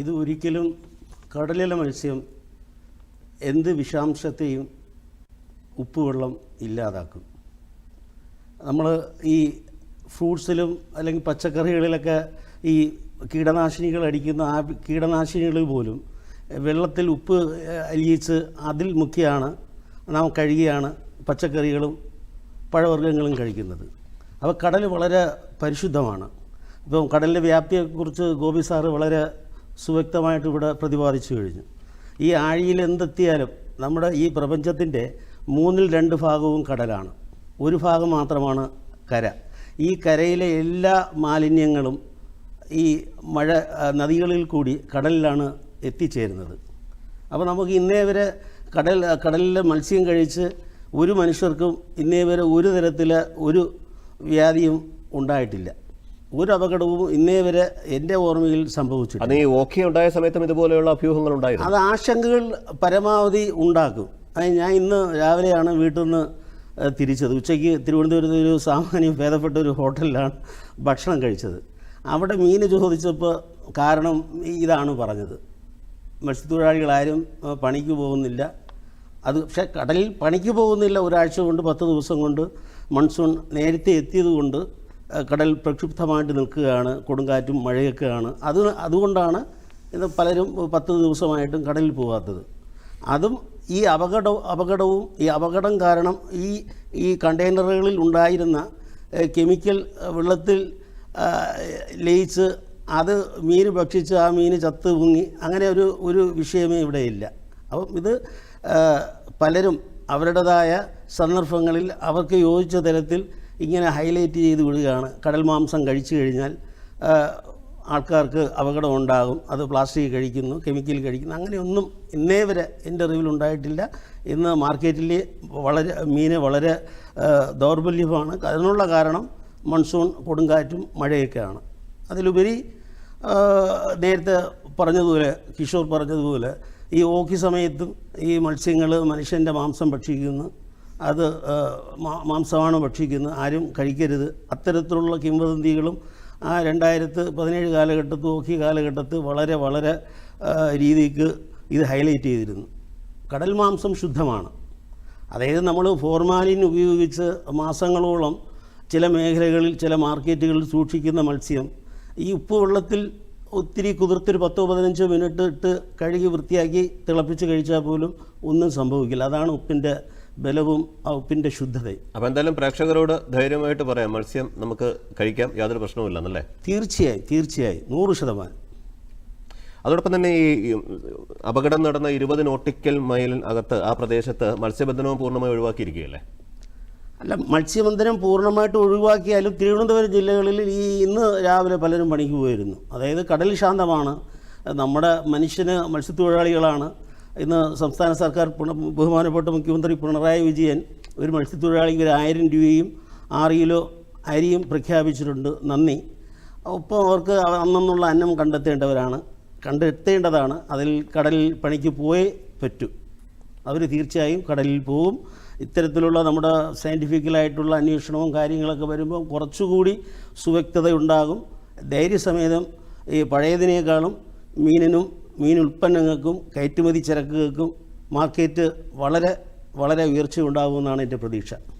ഇത് ഒരിക്കലും കടലിലെ മത്സ്യം എന്ത് വിഷാംശത്തെയും ഉപ്പുവെള്ളം ഇല്ലാതാക്കും. നമ്മൾ ഈ ഫ്രൂട്ട്സിലും അല്ലെങ്കിൽ പച്ചക്കറികളിലൊക്കെ ഈ കീടനാശിനികൾ അടിക്കുന്ന ആ കീടനാശിനികൾ പോലും വെള്ളത്തിൽ ഉപ്പ് അലിയിച്ച് അതിൽ മുക്കിയാണ് നാം കഴുകിയാണ് പച്ചക്കറികളും പഴവർഗങ്ങളും കഴിക്കുന്നത്. അപ്പോൾ കടൽ വളരെ പരിശുദ്ധമാണ്. ഇപ്പം കടലിന്റെ വ്യാപ്തിയെക്കുറിച്ച് ഗോപി സാറ് വളരെ സുവ്യക്തമായിട്ട് ഇവിടെ പ്രതിപാദിച്ചു കഴിഞ്ഞു. ഈ ആഴിയിൽ എന്തെത്തിയാലും നമ്മുടെ ഈ പ്രപഞ്ചത്തിന്റെ മൂന്നിൽ രണ്ട് ഭാഗവും കടലാണ്. ഒരു ഭാഗം മാത്രമാണ് കര. ഈ കരയിലെ എല്ലാ മാലിന്യങ്ങളും ഈ മഴ നദികളിൽ കൂടി കടലിലാണ് എത്തിച്ചേരുന്നത്. അപ്പോൾ നമുക്ക് ഇന്നേ വരെ കടൽ കടലിലെ മത്സ്യം കഴിച്ച് ഒരു മനുഷ്യർക്കും ഇന്നേ വരെ ഒരു തരത്തിലെ ഒരു വ്യാധിയും ഉണ്ടായിട്ടില്ല. ഒരു അപകടവും ഇന്നേ വരെ എന്റെ ഓർമ്മയിൽ സംഭവിച്ചു അത് ഈ ഓക്കെ ഉണ്ടായ സമയത്തും ഇതുപോലെയുള്ള അഭ്യൂഹങ്ങൾ ഉണ്ടായിരുന്നു. അത് ആശങ്കകൾ പരമാവധി ഉണ്ടാക്കും. അതായത് ഞാൻ ഇന്ന് രാവിലെയാണ് വീട്ടിൽ നിന്ന് തിരിച്ചത്. ഉച്ചയ്ക്ക് തിരുവനന്തപുരത്ത് ഒരു സാമാന്യം ഭേദപ്പെട്ട ഒരു ഹോട്ടലിലാണ് ഭക്ഷണം കഴിച്ചത്. അവിടെ മീൻ ചോദിച്ചപ്പോൾ കാരണം ഇതാണ് പറഞ്ഞത്. മത്സ്യത്തൊഴിലാളികളാരും പണിക്ക് പോകുന്നില്ല. അത് പക്ഷേ കടലിൽ പണിക്ക് പോകുന്നില്ല ഒരാഴ്ച കൊണ്ട് പത്ത് ദിവസം കൊണ്ട് മൺസൂൺ നേരത്തെ എത്തിയത് കൊണ്ട് കടൽ പ്രക്ഷുബ്ധമായിട്ട് നിൽക്കുകയാണ് കൊടുങ്കാറ്റും മഴയൊക്കെയാണ്. അത് അതുകൊണ്ടാണ് ഇത് പലരും പത്ത് ദിവസമായിട്ടും കടലിൽ പോകാത്തത് അതും ഈ അപകട അപകടവും ഈ അപകടം കാരണം ഈ ഈ കണ്ടെയ്നറുകളിൽ ഉണ്ടായിരുന്ന കെമിക്കൽ വെള്ളത്തിൽ ലയിച്ച് അത് മീൻ ഭക്ഷിച്ച് ആ മീൻ ചത്ത് പൊങ്ങി അങ്ങനെ ഒരു ഒരു വിഷയമേ ഇവിടെ ഇല്ല അപ്പം ഇത് പലരും അവരുടേതായ സന്ദർഭങ്ങളിൽ അവർക്ക് യോജിച്ച തരത്തിൽ ഇങ്ങനെ ഹൈലൈറ്റ് ചെയ്ത് വിടുകയാണ്. കടൽ മാംസം കഴിച്ചു കഴിഞ്ഞാൽ ആൾക്കാർക്ക് അപകടം ഉണ്ടാകും. അത് പ്ലാസ്റ്റിക് കഴിക്കുന്നു കെമിക്കൽ കഴിക്കുന്നു. അങ്ങനെയൊന്നും ഇന്നേ വരെ എന്റെ അറിവിൽ ഉണ്ടായിട്ടില്ല. ഇന്ന് മാർക്കറ്റിൽ വളരെ മീന് വളരെ ദൗർബല്യമാണ്. അതിനുള്ള കാരണം മൺസൂൺ കൊടുങ്കാറ്റും മഴയൊക്കെയാണ്. അതിലുപരി നേരത്തെ പറഞ്ഞതുപോലെ കിഷോർ പറഞ്ഞതുപോലെ ഈ ഓക്കി സമയത്തും ഈ മത്സ്യങ്ങൾ മനുഷ്യന്റെ മാംസം ഭക്ഷിക്കുന്നു. അത് മാംസമാണ് ഭക്ഷിക്കുന്നത്? ആരും കഴിക്കരുത്. അത്തരത്തിലുള്ള കിംവദന്തികളും ആ രണ്ടായിരത്ത് പതിനേഴ് കാലഘട്ടത്ത് ഓക്കി കാലഘട്ടത്ത് വളരെ വളരെ രീതിക്ക് ഇത് ഹൈലൈറ്റ് ചെയ്തിരുന്നു. കടൽ മാംസം ശുദ്ധമാണ്. അതായത് നമ്മൾ ഫോർമാലിൻ ഉപയോഗിച്ച് മാസങ്ങളോളം ചില മേഖലകളിൽ ചില മാർക്കറ്റുകളിൽ സൂക്ഷിക്കുന്ന മത്സ്യം ഈ ഉപ്പ് വെള്ളത്തിൽ ഒത്തിരി കുതിർത്തൊരു പത്തോ പതിനഞ്ചോ മിനിറ്റ് ഇട്ട് കഴുകി വൃത്തിയാക്കി തിളപ്പിച്ച് കഴിച്ചാൽ പോലും ഒന്നും സംഭവിക്കില്ല. അതാണ് ഉപ്പിന്റെ ബലവും ഉപ്പിന്റെ ശുദ്ധതയും. അപ്പോൾ എന്തായാലും പ്രേക്ഷകരോട് ധൈര്യമായിട്ട് പറയാം മത്സ്യം നമുക്ക് കഴിക്കാം യാതൊരു പ്രശ്നവുമില്ലെന്നല്ലേ? തീർച്ചയായും തീർച്ചയായും. നൂറ് ശതമാനം. അതോടൊപ്പം തന്നെ ഈ അപകടം നടന്ന ഇരുപത് നോട്ടിക്കൽ മൈൽ അകത്ത് ആ പ്രദേശത്ത് മത്സ്യബന്ധനവും പൂർണമായി ഒഴിവാക്കിയിരിക്കുകയല്ലേ? അല്ല മത്സ്യബന്ധനം പൂർണമായിട്ട് ഒഴിവാക്കിയാലും തിരുവനന്തപുരം ജില്ലകളിൽ ഈ ഇന്ന് രാവിലെ പലരും പണിക്ക് പോയിരുന്നു. അതായത് കടൽ ശാന്തമാണ്. നമ്മുടെ മനുഷ്യന് മത്സ്യത്തൊഴിലാളികളാണ്. ഇന്ന് സംസ്ഥാന സർക്കാർ ബഹുമാനപ്പെട്ട മുഖ്യമന്ത്രി പിണറായി വിജയൻ ഒരു മത്സ്യത്തൊഴിലാളിക്ക് ഒരു ആയിരം രൂപയും ആറ് കിലോ അരിയും പ്രഖ്യാപിച്ചിട്ടുണ്ട്. നന്ദി. ഒപ്പം അവർക്ക് അന്നുള്ള അന്നം കണ്ടെത്തേണ്ടവരാണ്. കണ്ടെത്തേണ്ടതാണ്. അതിൽ കടലിൽ പണിക്ക് പോയേ പറ്റൂ. അവർ തീർച്ചയായും കടലിൽ പോവും. ഇത്തരത്തിലുള്ള നമ്മുടെ സയന്റിഫിക്കലായിട്ടുള്ള അന്വേഷണവും കാര്യങ്ങളൊക്കെ വരുമ്പോൾ കുറച്ചുകൂടി സുവ്യക്തതയുണ്ടാകും. ധൈര്യസമേതം ഈ പഴയതിനേക്കാളും മീനിനും മീൻ ഉൽപ്പന്നങ്ങൾക്കും കയറ്റുമതി ചരക്കുകൾക്കും മാർക്കറ്റ് വളരെ വളരെ ഉയർച്ച ഉണ്ടാകുമെന്നാണ് എന്റെ പ്രതീക്ഷ.